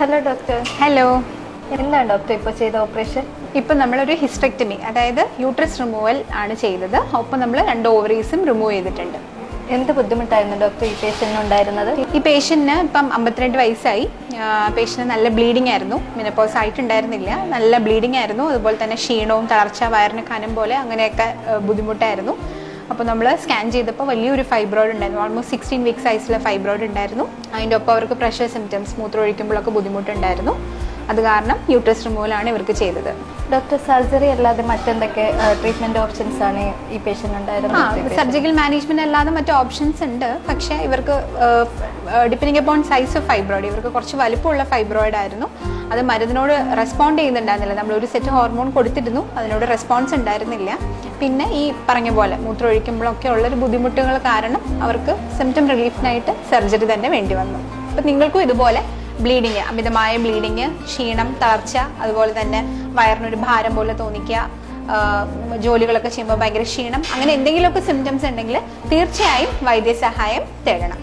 Hello doctor hello എന്താണ് doctor ഇപ്പോൾ ചെയ്ത ഓപ്പറേഷൻ ഇപ്പം നമ്മളൊരു ഹിസ്റ്റക്ടമി അതായത് യൂട്രസ് റിമൂവൽ ആണ് ചെയ്തത്. ഒപ്പം നമ്മൾ രണ്ട് ഓവറീസും റിമൂവ് ചെയ്തിട്ടുണ്ട്. എന്ത് ബുദ്ധിമുട്ടായിരുന്നു ഡോക്ടർ ഈ പേഷ്യന്റിന് ഉണ്ടായിരുന്നത്? ഈ പേഷ്യന്റിന് ഇപ്പം അമ്പത്തിരണ്ട് വയസ്സായി. പേഷ്യന്റ് നല്ല ബ്ലീഡിംഗ് ആയിരുന്നു. മിനപ്പോസ് ആയിട്ടുണ്ടായിരുന്നില്ല. നല്ല ബ്ലീഡിംഗ് ആയിരുന്നു. അതുപോലെ തന്നെ ക്ഷീണവും തളർച്ച വയറിന് കനം പോലെ അങ്ങനെയൊക്കെ ബുദ്ധിമുട്ടായിരുന്നു. അപ്പോൾ നമ്മൾ സ്കാൻ ചെയ്തപ്പോൾ വലിയൊരു ഫൈബ്രോയിഡ് ഉണ്ടായിരുന്നു. ഓൾമോസ്റ്റ് സിക്സ്റ്റീൻ വീക്സ് സൈസിലെ ഫൈബ്രോയിഡ് ഉണ്ടായിരുന്നു. അതിന്റെ ഒപ്പം അവർക്ക് പ്രഷർ സിംറ്റംസ് മൂത്രം ഒഴിക്കുമ്പോഴൊക്കെ ബുദ്ധിമുട്ടുണ്ടായിരുന്നു. അത് കാരണം യൂട്രസ് റിമൂവലാണ് ഇവർക്ക് ചെയ്തത്. ഡോക്ടർ സർജറി അല്ലാതെ മറ്റെന്തൊക്കെ ട്രീറ്റ്മെന്റ് ഓപ്ഷൻസ് ആണ് ഈ പേഷ്യന്റ് ഉണ്ടായിരുന്നത്? സർജിക്കൽ മാനേജ്മെന്റ് അല്ലാതെ മറ്റു ഓപ്ഷൻസ് ഉണ്ട്. പക്ഷേ ഇവർക്ക് depending upon size of fibroid ഇവർക്ക് കുറച്ച് വലിപ്പമുള്ള ഫൈബ്രോയിഡ് ആയിരുന്നു. അത് മരുന്നിനോട് റെസ്പോണ്ട് ചെയ്യുന്നുണ്ടായിരുന്നില്ല. നമ്മൾ ഒരു സെറ്റ് ഹോർമോൺ കൊടുത്തിരുന്നു അതിനോട് റെസ്പോൺസ് ഉണ്ടായിരുന്നില്ല. പിന്നെ ഈ പറഞ്ഞ പോലെ മൂത്രം ഒഴിക്കുമ്പോഴൊക്കെ ഉള്ളൊരു ബുദ്ധിമുട്ടുകൾ കാരണം അവർക്ക് സിംറ്റം റിലീഫിനായിട്ട് സർജറി തന്നെ വേണ്ടി വന്നു. അപ്പം നിങ്ങൾക്കും ഇതുപോലെ ബ്ലീഡിങ് അമിതമായ ബ്ലീഡിങ് ക്ഷീണം തളർച്ച അതുപോലെ തന്നെ വയറിനൊരു ഭാരം പോലെ തോന്നിക്കുക ജോലികളൊക്കെ ചെയ്യുമ്പോൾ ഭയങ്കര ക്ഷീണം അങ്ങനെ എന്തെങ്കിലുമൊക്കെ സിംറ്റംസ് ഉണ്ടെങ്കിൽ തീർച്ചയായും വൈദ്യസഹായം തേടണം.